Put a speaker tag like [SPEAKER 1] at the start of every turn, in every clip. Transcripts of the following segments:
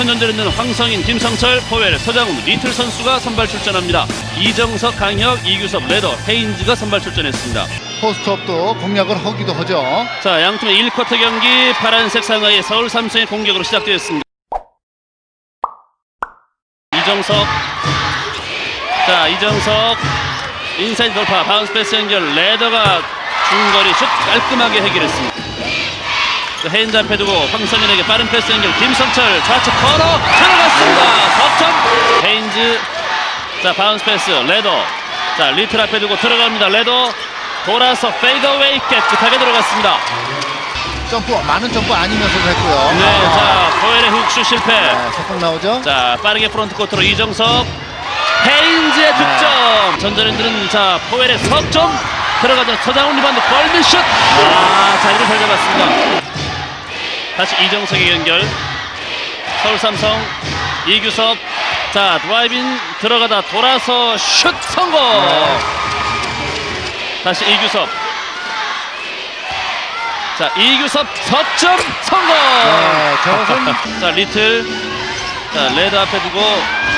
[SPEAKER 1] 천전대는 황성인, 김성철, 포웰, 서장훈, 리틀 선수가 선발 출전합니다. 이정석, 강혁, 이규섭, 레더, 헤인즈가 선발 출전했습니다.
[SPEAKER 2] 포스트업도 공략을 하기도 하죠.
[SPEAKER 1] 자, 양팀의 1쿼터 경기 파란색 상하이 서울 삼성의 공격으로 시작되었습니다. 이정석. 자, 이정석. 인사이드 돌파, 바운스 패스 연결, 레더가 중거리 슛 깔끔하게 해결했습니다. 자, 헤인즈 앞에 두고 황성인에게 빠른 패스 연결, 김성철 좌측 커너 들어갔습니다. 석점. 헤인즈. 자, 바운스 패스, 레더. 자, 리틀 앞에 두고 들어갑니다. 레더. 돌아서 페이더웨이 깨끗하게 들어갔습니다.
[SPEAKER 2] 점프 많은 점프 아니면서도 했고요.
[SPEAKER 1] 네, 자, 코엘의 훅슛 실패.
[SPEAKER 2] 네, 석공 나오죠.
[SPEAKER 1] 자, 빠르게 프론트 코트로 이정석. 헤인즈의 득점. 전자랜드는 자, 포웰의 석점. 들어가자 서장훈 리바운드 골밑슛. 아, 자리를 잘 잡았습니다. 다시 이정석의 연결. 서울 삼성 이규섭. 자, 드라이빙 들어가다 돌아서 슛 성공. 다시 이규섭. 자, 이규섭 석점 성공.
[SPEAKER 2] 네, 저것은
[SPEAKER 1] 자 리틀 자 레드 앞에 두고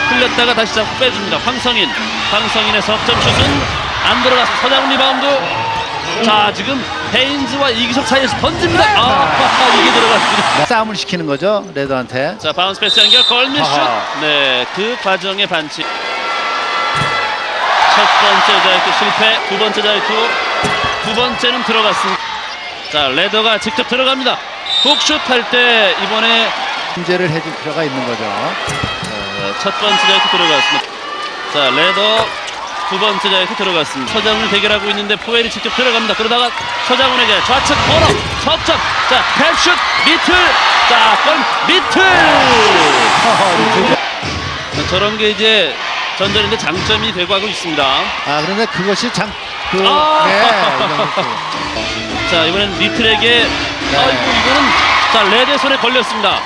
[SPEAKER 1] 흘렸다가 다시 잡고 빼줍니다 황성인 황성인의 석점 슛은 안 들어가서 서장 리바운드 자 지금 헤인즈와 이기석 사이에서 던집니다 아 이게 들어갔습니다
[SPEAKER 2] 싸움을 시키는 거죠. 레더한테.
[SPEAKER 1] 자 바운스 패스 연결 골밑슛
[SPEAKER 2] 아하.
[SPEAKER 1] 네 그 과정의 반칙 첫 번째 자유투 실패 두 번째 자유투 두 번째는 들어갔습니다 자 레더가 직접 들어갑니다 훅슛 할 때 이번에
[SPEAKER 2] 문제를 해줄 필요가 있는 거죠.
[SPEAKER 1] 어, 첫 번째 자이트 들어갔습니다. 자, 레더 두 번째 자이트 들어갔습니다. 서장훈을 대결하고 있는데 포엘이 직접 들어갑니다. 그러다가 서장훈에게 좌측 코너 석점. 자, 탭슛 미틀. 자, 골 미틀. 자, 저런 게 이제 전전인데 장점이 되고 하고 있습니다.
[SPEAKER 2] 아 그런데 그것이 장. 그,
[SPEAKER 1] 아!
[SPEAKER 2] 네,
[SPEAKER 1] 자, 이번엔 리틀에게
[SPEAKER 2] 네.
[SPEAKER 1] 아이고 이거는 자, 레드의 손에 걸렸습니다.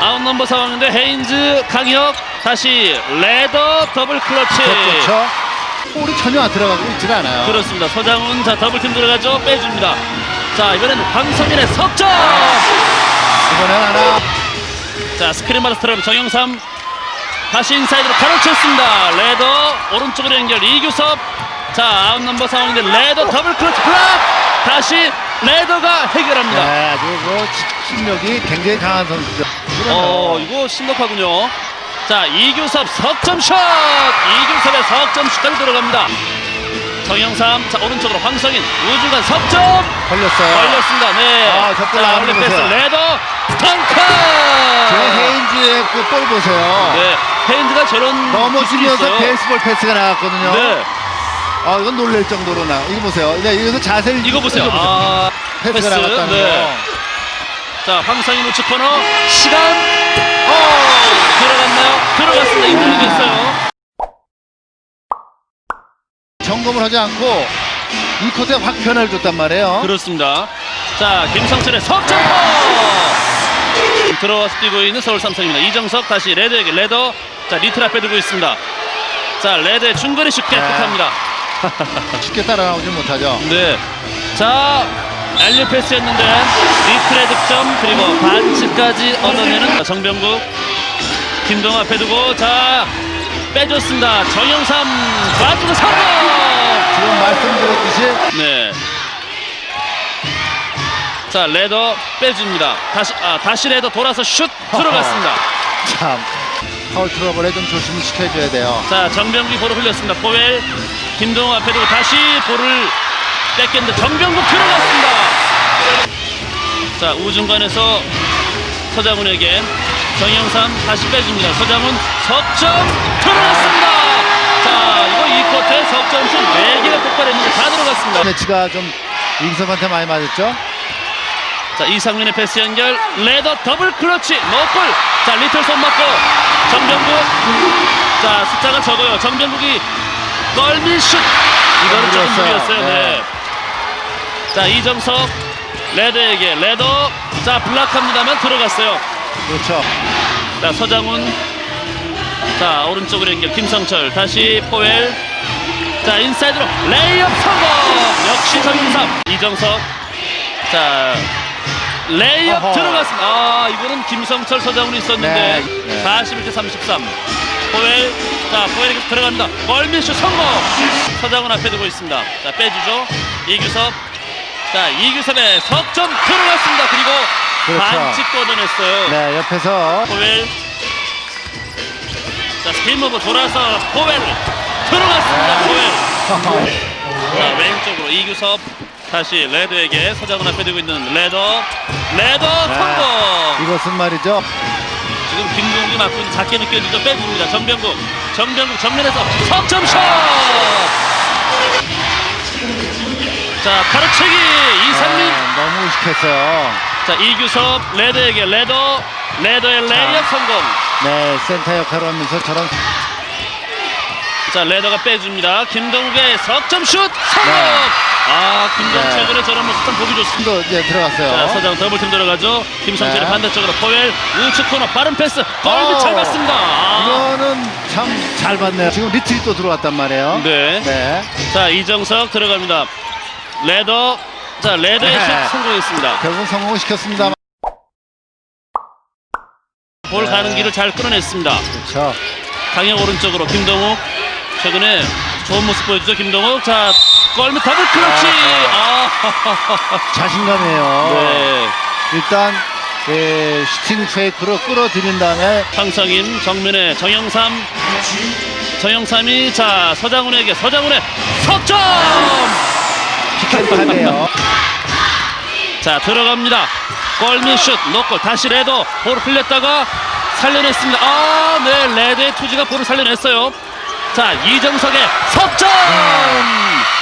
[SPEAKER 1] 아웃 넘버 상황인데 헤인즈 강혁 다시 레더 더블 클러치.
[SPEAKER 2] 그렇죠. 볼이 전혀 안 들어가고 있질 않아요.
[SPEAKER 1] 그렇습니다. 서장훈 자 더블팀 들어가죠. 빼줍니다. 자 이번엔 황성민의 석점.
[SPEAKER 2] 이번엔 하나.
[SPEAKER 1] 자 스크린 스트럼 정영삼 다시 인사이드로 가로챘습니다. 레더 오른쪽으로 연결 이규섭. 자 아웃 넘버 상황인데 레더 더블 클러치 블락. 다시 레더가 해결합니다.
[SPEAKER 2] 네, 아주 그 힘력이 굉장히 강한 선수죠.
[SPEAKER 1] 어 이거 심각하군요. 자 이규섭 석점슛. 이규섭의 석점슛까지 들어갑니다. 정영삼 자 오른쪽으로 황성인 우중간 석점.
[SPEAKER 2] 걸렸어요.
[SPEAKER 1] 걸렸습니다. 네.
[SPEAKER 2] 아, 저
[SPEAKER 1] 자,
[SPEAKER 2] 올라가는
[SPEAKER 1] 올리
[SPEAKER 2] 거
[SPEAKER 1] 패스
[SPEAKER 2] 보세요.
[SPEAKER 1] 레더 덩크.
[SPEAKER 2] 제 헤인즈의 그 볼 보세요.
[SPEAKER 1] 네. 헤인즈가 저런
[SPEAKER 2] 넘어지면서. 베이스볼 패스가 나갔거든요.
[SPEAKER 1] 네.
[SPEAKER 2] 아 이건 놀랄 정도로 나. 이거 보세요. 네, 여기서 자세를
[SPEAKER 1] 이거 보세요.
[SPEAKER 2] 이거
[SPEAKER 1] 아,
[SPEAKER 2] 패스가
[SPEAKER 1] 패스.
[SPEAKER 2] 나갔다는
[SPEAKER 1] 네.
[SPEAKER 2] 거.
[SPEAKER 1] 자, 황성인 우측 코너 시간. 어, 들어갔나요? 들어갔습니다. 이분이 됐어요.
[SPEAKER 2] 점검을 하지 않고 이 코트에 확 변화를 줬단 말이에요.
[SPEAKER 1] 그렇습니다. 자, 김성철의 석점포! 들어와서 뛰고 있는 서울 삼성입니다. 이정석 다시 레드에게 레더. 자, 리틀 앞에 두고 있습니다. 자, 레드의 중거리 슛 깨끗합니다.
[SPEAKER 2] 쉽게 따라 나오지 못하죠.
[SPEAKER 1] 네. 자, 알리 패스였는데 리플의 득점 그리고 반칙까지 얻어내는 정병국 김동호 앞에 두고 자 빼줬습니다. 정영삼 좌측 성공.
[SPEAKER 2] 지금 말씀드렸듯이
[SPEAKER 1] 네. 자 레더 빼줍니다. 다시 아 다시 레더 돌아서 슛 들어갔습니다.
[SPEAKER 2] 참 파울 트러블에 좀 조심을 시켜줘야 돼요.
[SPEAKER 1] 자 정병국이 볼을 흘렸습니다. 포웰 김동호 앞에 두고 다시 볼을 뺏겼는데 정병국 들어갔습니다. 자 우중간에서 서장훈에게 정영삼 다시 빼줍니다. 서장훈 석점 들어갔습니다. 자 이거 이 쿼터에 석점 슛 4개가 폭발했는데 다 들어갔습니다.
[SPEAKER 2] 매치가 좀 이기섭한테 많이 맞았죠.
[SPEAKER 1] 자 이상민의 패스 연결 레더 더블 클러치 노골 자 리틀 손 맞고 정병국 자 숫자가 적어요 정병국이 껄미슛 이거는 조금
[SPEAKER 2] 무리였어요.
[SPEAKER 1] 무리였어요 네.
[SPEAKER 2] 네.
[SPEAKER 1] 자 이정석 레더에게 레더 자 블락합니다만 들어갔어요
[SPEAKER 2] 그렇죠.
[SPEAKER 1] 자 서장훈 자 오른쪽으로 연결 김성철 다시 포웰 자 인사이드로 레이업 성공 역시 정인삼 이정석 자 레이업
[SPEAKER 2] 어허.
[SPEAKER 1] 들어갔습니다. 아, 이거는 김성철 서장훈이 있었는데
[SPEAKER 2] 네, 네.
[SPEAKER 1] 41대 33. 포엘, 자, 포엘이 계속 들어갑니다. 멀미슛 성공! 서장훈 앞에 두고 있습니다. 자, 빼주죠. 이규섭. 자, 이규섭의 석점 들어갔습니다. 그리고
[SPEAKER 2] 그렇죠.
[SPEAKER 1] 반칙 걷어냈어요.
[SPEAKER 2] 네, 옆에서
[SPEAKER 1] 포엘. 자, 스피인 모브 돌아서 포엘. 들어갔습니다. 포엘. 자, 왼쪽으로 이규섭. 다시 레더에게 서장훈 앞에 두고 있는 레더. 레더
[SPEAKER 2] 네.
[SPEAKER 1] 성공!
[SPEAKER 2] 이것은 말이죠.
[SPEAKER 1] 지금 김동욱이 맞고 있는 작게 느껴지죠. 빼줍니다. 정병국. 정병국 정면에서 석점슛! 자, 가로채기 이상민.
[SPEAKER 2] 네, 너무 의식했어요.
[SPEAKER 1] 자, 이규섭 레더에게 레더. 레더의 레이업 성공.
[SPEAKER 2] 네, 센터 역할을 하면서 저런
[SPEAKER 1] 자, 레더가 빼줍니다. 김동욱의 석점 슛 성공!
[SPEAKER 2] 네.
[SPEAKER 1] 아, 김동욱
[SPEAKER 2] 네.
[SPEAKER 1] 최근에 저런 모습 참 보기 좋습니다.
[SPEAKER 2] 도 이제
[SPEAKER 1] 자,
[SPEAKER 2] 들어갔어요.
[SPEAKER 1] 서장 더블팀 들어가죠. 김성철의
[SPEAKER 2] 네.
[SPEAKER 1] 반대쪽으로 포엘 우측 코너 빠른 패스. 골밑
[SPEAKER 2] 어.
[SPEAKER 1] 잘 봤습니다. 아.
[SPEAKER 2] 이거는 참 잘 봤네요. 지금 리트리 또 들어왔단 말이에요.
[SPEAKER 1] 네.
[SPEAKER 2] 네.
[SPEAKER 1] 자 이정석 들어갑니다. 레더 자 레더의
[SPEAKER 2] 네.
[SPEAKER 1] 슛 성공했습니다.
[SPEAKER 2] 결국 성공을 시켰습니다.
[SPEAKER 1] 볼
[SPEAKER 2] 네.
[SPEAKER 1] 가는 길을 잘 끌어냈습니다.
[SPEAKER 2] 그렇죠.
[SPEAKER 1] 강영 오른쪽으로 김동욱 최근에 좋은 모습 보여주죠 김동욱 자 골밑 더블 클러치 아,
[SPEAKER 2] 자신감이에요.
[SPEAKER 1] 네
[SPEAKER 2] 일단 예, 슈팅 페이크로 끌어들인 다음에
[SPEAKER 1] 황성인 정면에 정영삼 정영삼이 자 서장훈에게 서장훈의 석점
[SPEAKER 2] 피켓하네요.
[SPEAKER 1] 자 들어갑니다. 골밑 슛 노골 다시 레더 볼 흘렸다가 살려냈습니다. 아, 네 레드의 투지가 볼을 살려냈어요. 자 이정석의 석점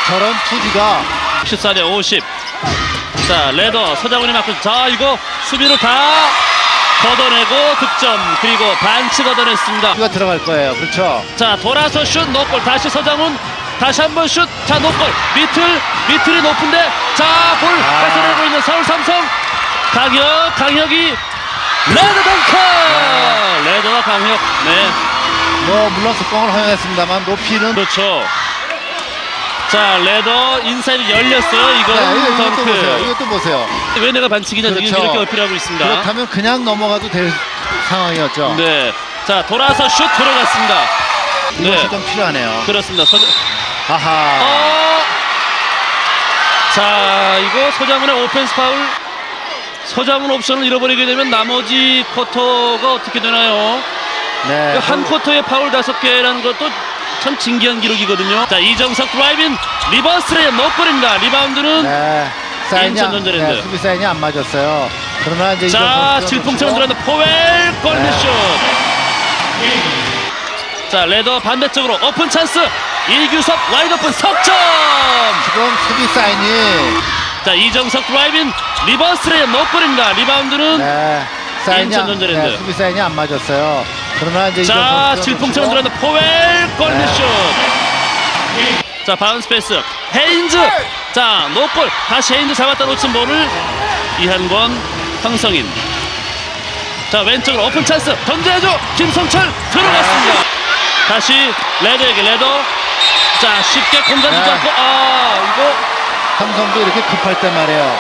[SPEAKER 2] 저런 투지가
[SPEAKER 1] 14대 50. 자 레더 서장훈이 맞고 자 이거 수비를 다 걷어내고 득점 그리고 반칙 얻어냈습니다.
[SPEAKER 2] 투가 들어갈 거예요. 그렇죠.
[SPEAKER 1] 자 돌아서 슛 노골. 다시 서장훈. 다시 한번 슛 자 노골. 밑을 밑을이 높은데 자볼
[SPEAKER 2] 아.
[SPEAKER 1] 뺏어내고 있는 서울 삼성. 강혁 강혁이 레드 덩커 레드와 강혁. 네.
[SPEAKER 2] 뭐 물론 속공을 허용했습니다만 높이는
[SPEAKER 1] 그렇죠 자 레더 인사이드 열렸어요
[SPEAKER 2] 네, 이거, 이것도 보세요.
[SPEAKER 1] 덩크
[SPEAKER 2] 이것도 보세요.
[SPEAKER 1] 왜 내가 반칙이냐 지금
[SPEAKER 2] 그렇죠.
[SPEAKER 1] 이렇게 어필하고 있습니다
[SPEAKER 2] 그렇다면 그냥 넘어가도 될 상황이었죠.
[SPEAKER 1] 네 자 돌아서 슛 들어갔습니다
[SPEAKER 2] 이것이
[SPEAKER 1] 네
[SPEAKER 2] 좀 필요하네요.
[SPEAKER 1] 그렇습니다 서장
[SPEAKER 2] 아하.
[SPEAKER 1] 어! 자, 이거 서장훈의 오펜스 파울. 서장훈 옵션을 잃어버리게 되면 나머지 쿼터가 어떻게 되나요?
[SPEAKER 2] 네.
[SPEAKER 1] 한 쿼터에 파울 다섯 개라는 것도 참 진기한 기록이거든요. 자, 이정석 드라이빙 리버스의 노골입니다. 리바운드는
[SPEAKER 2] 네. 사인이
[SPEAKER 1] 인천
[SPEAKER 2] 안,
[SPEAKER 1] 전자랜드.
[SPEAKER 2] 네, 수비 사인이 안 맞았어요. 그러나 이제
[SPEAKER 1] 자, 질풍처럼 들어간다. 포웰 골밑슛.
[SPEAKER 2] 네.
[SPEAKER 1] 자, 레더 반대쪽으로 오픈 찬스. 이규섭 와이드 오픈 석점.
[SPEAKER 2] 지금 수비 사인이
[SPEAKER 1] 자, 이정석 드라이빙 리버스의 노골입니다. 리바운드는
[SPEAKER 2] 네. 사인이
[SPEAKER 1] 인천
[SPEAKER 2] 안,
[SPEAKER 1] 전자랜드.
[SPEAKER 2] 네, 수비 사인이 안 맞았어요. 그러나 이제
[SPEAKER 1] 자, 질풍처럼 들어간다. 포웰 골밑슛. 자, 바운스 패스. 헤인즈. 자, 노골. 다시 헤인즈 잡았다 놓친 볼을 이한권, 황성인. 자, 왼쪽으로 오픈 찬스. 던져야죠. 김성철 들어갔습니다. 다시 레더에게 레더. 자, 쉽게 공간 주지
[SPEAKER 2] 네.
[SPEAKER 1] 않고 아, 이거
[SPEAKER 2] 삼성도 이렇게 급할 때 말이에요.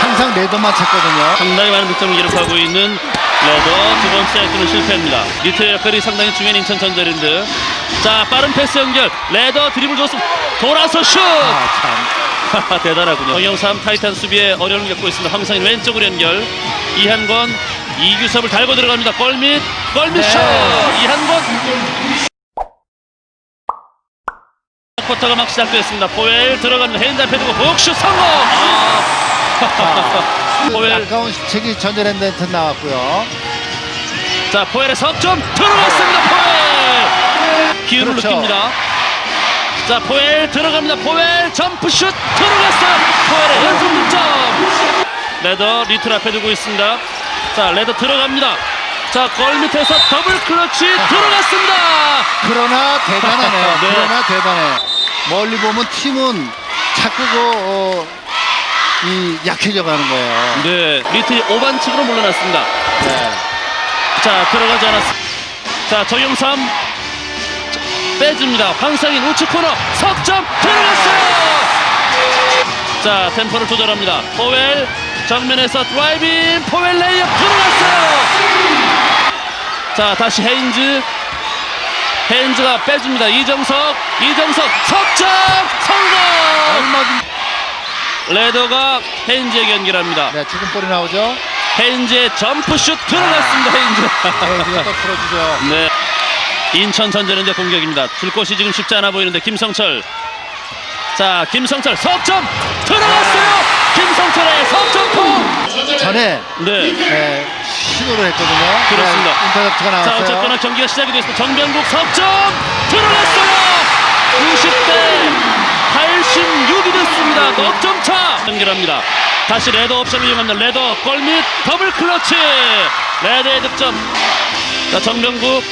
[SPEAKER 2] 항상 레더만 찾거든요.
[SPEAKER 1] 상당히 많은 득점을 기록하고 있는 레더 두 번째 액트는 실패입니다. 리트의 역할이 상당히 중요한 인천 전자랜드. 자 빠른 패스 연결 레더 드리블 좋습니다. 돌아서 슛.
[SPEAKER 2] 아, 참.
[SPEAKER 1] 대단하군요. 정영삼 타이탄 수비에 어려움을 겪고 있습니다. 황상인 왼쪽으로 연결. 이한권 이규섭을 달고 들어갑니다. 골밑 골밑
[SPEAKER 2] 네.
[SPEAKER 1] 슛. 이한권. 쿼터가 막 시작됐습니다. 포엘 들어갑니다. 헤인드 앞에 두고 복슛 성공. 아. 포엘
[SPEAKER 2] 아까운 책이 전자랜드한테 나왔고요.
[SPEAKER 1] 자 포엘의 석점 들어갔습니다 포엘 기회를
[SPEAKER 2] 그렇죠.
[SPEAKER 1] 느낍니다 자 포엘 들어갑니다 포엘 점프슛 들어갔어요 포엘의 연속 득점 레더 리틀 앞에 두고 있습니다 자 레더 들어갑니다 자골 밑에서 더블 클러치 들어갔습니다
[SPEAKER 2] 그러나 대단하네요.
[SPEAKER 1] 네.
[SPEAKER 2] 그러나 대단해. 멀리 보면 팀은 자꾸 그, 어, 이 약해져 가는 거예요.
[SPEAKER 1] 네 리틀이 오반칙으로 물러났습니다
[SPEAKER 2] 네.
[SPEAKER 1] 자 들어가지 않았습니다 자 정영삼 자, 빼줍니다 황상인 우측 코너 석점 들어갔어요 자 템포를 조절합니다 포웰 정면에서 드라이빙 포웰 레이업 들어갔어요. 자 다시 헤인즈 헤인즈가 빼줍니다. 이정석 이정석 석점 성공.
[SPEAKER 2] 얼마든지
[SPEAKER 1] 레더가 헤인즈에게 연결합니다.
[SPEAKER 2] 네, 죽은 볼이 나오죠.
[SPEAKER 1] 헤인즈의 점프슛 들어갔습니다. 헤인즈.
[SPEAKER 2] 헤인즈가 또 풀어주죠.
[SPEAKER 1] 네. 인천 전자랜드 공격입니다. 줄 곳이 지금 쉽지 않아 보이는데 김성철. 자, 김성철 석점 들어갔어요. 김성철의 석점포.
[SPEAKER 2] 전에
[SPEAKER 1] 네.
[SPEAKER 2] 네, 시도를 했거든요.
[SPEAKER 1] 그렇습니다.
[SPEAKER 2] 네, 인터셉트가
[SPEAKER 1] 자,
[SPEAKER 2] 나왔어요.
[SPEAKER 1] 어쨌거나 경기가 시작이 됐습니다. 정병국 석점 들어갔어요. 90대 86이 됐습니다. 넉점 차 연결합니다. 다시 레더 옵션을 이용합니다. 레더 골밑 더블 클러치. 레더의 득점. 자, 정병국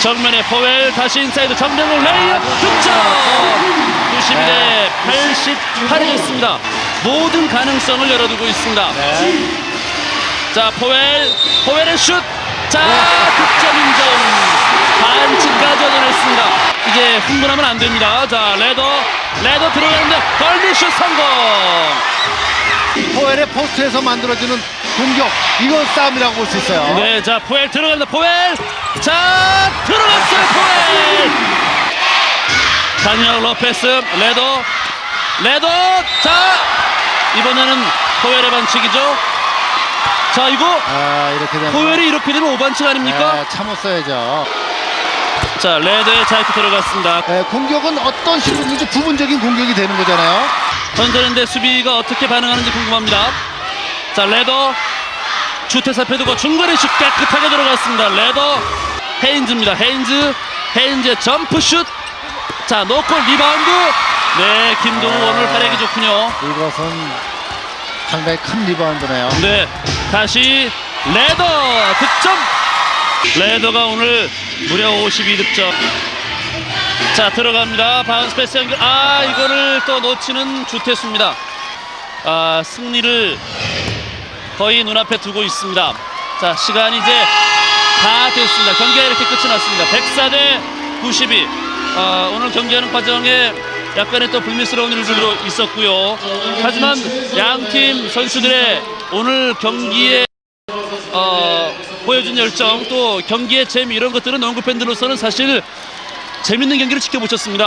[SPEAKER 1] 정면에 포웰 다시 인사이드 정병국 레이업 득점. 92대 88이 됐습니다. 모든 가능성을 열어두고 있습니다.
[SPEAKER 2] 네.
[SPEAKER 1] 자 포웰 포웰의 슛. 자 득점 인정. 반칙까지 얻어냈습니다. 이제 흥분하면 안 됩니다. 자 레더 레더 들어가는데 걸리 슛 성공.
[SPEAKER 2] 포엘의 포스트에서 만들어지는 공격 이거 싸움이라고 볼 수 있어요.
[SPEAKER 1] 네, 자 포웰 들어갑니다. 포웰. 자 들어갔어요 포웰. 다니엘 로페스 레더 레더. 자 이번에는 포웰의 반칙이죠. 자 이거
[SPEAKER 2] 아 이렇게 되면
[SPEAKER 1] 포웰이 이렇게 되면 오반칙 아닙니까?
[SPEAKER 2] 네, 참았어야죠.
[SPEAKER 1] 자 레더의 자이트 들어갔습니다.
[SPEAKER 2] 네, 공격은 어떤 식으로든지 부분적인 공격이 되는 거잖아요.
[SPEAKER 1] 전자랜드 수비가 어떻게 반응하는지 궁금합니다. 자 레더 주태사 패두고 중거리 슛 깨끗하게 들어갔습니다. 레더 헤인즈입니다. 헤인즈 헤인즈의 점프슛 자 놓고 리바운드 네 김동우 오늘 활약이 좋군요.
[SPEAKER 2] 이것은 상당히 큰 리바운드네요.
[SPEAKER 1] 네 다시 레더 득점 레더가 오늘 무려 52득점. 자 들어갑니다. 바운스 패스 연결. 아 이거를 또 놓치는 주태수입니다. 아 승리를 거의 눈앞에 두고 있습니다. 자 시간이 이제 다 됐습니다. 경기가 이렇게 끝이 났습니다. 104 대 92 아, 오늘 경기하는 과정에 약간의 또 불미스러운 일들도 있었고요. 하지만 양 팀 선수들의 오늘 경기에 어, 보여준 열정 또 경기의 재미 이런 것들은 농구 팬들로서는 사실 재밌는 경기를 지켜보셨습니다.